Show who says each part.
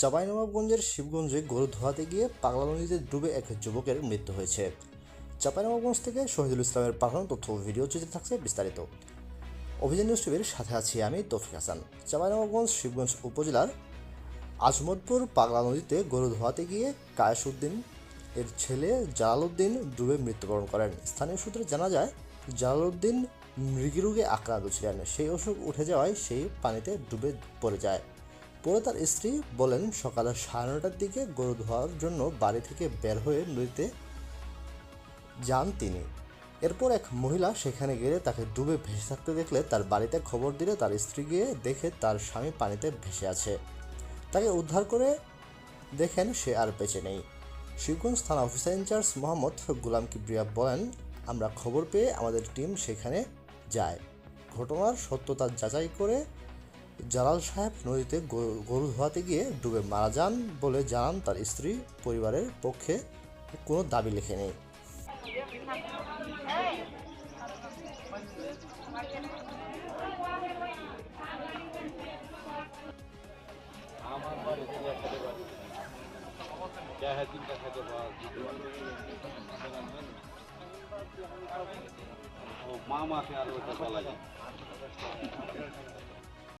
Speaker 1: চাঁপাইনবাবগঞ্জের শিবগঞ্জে গরু ধোয়াতে গিয়ে পাগলা নদীতে ডুবে এক যুবকের মৃত্যু হয়েছে। চাঁপাইনবাবগঞ্জ থেকে শহীদুল ইসলামের পাঠানো তথ্য ভিডিও চিত্রে থাকছে বিস্তারিত। অভিযান নিউজ টিভির সাথে আছি আমি তৌফিক হাসান। চাঁপাইনবাবগঞ্জ শিবগঞ্জ উপজেলার আজমতপুর পাগলা নদীতে গরু ধোয়াতে গিয়ে কায়েসউদ্দিন এর ছেলে জালালউদ্দিন ডুবে মৃত্যুবরণ করেন। স্থানীয় সূত্রে জানা যায়, জালালউদ্দিন মৃগীরোগে আক্রান্ত ছিলেন। সেই অসুখ উঠে যাওয়ায় সেই পানিতে ডুবে পড়ে যায়। পরে তার স্ত্রী বলেন সকালে সাড়ে নটার দিকে গরু ধোয়ার জন্য বাড়ি থেকে বের হয়ে নদীতে যান তিনি। এরপর এক মহিলা সেখানে গেলে তাকে ডুবে ভেসে থাকতে দেখলে তার বাড়িতে খবর দিলে তার স্ত্রী গিয়ে দেখে তার স্বামী পানিতে ভেসে আছে। তাকে উদ্ধার করে দেখেন সে আর বেঁচে নেই। শিবগঞ্জ থানা অফিসার ইনচার্জ মোহাম্মদ গুলাম কিবরিয়া বলেন, আমরা খবর পেয়ে আমাদের টিম সেখানে যায়। ঘটনার সত্যতা যাচাই করে জালাল সাহেব নদীতে গরু- ধোয়াতে গিয়ে ডুবে মারা যান বলে জানান তার স্ত্রী। পরিবারের পক্ষে কোনো দাবি লেখে নেই
Speaker 2: আর যায়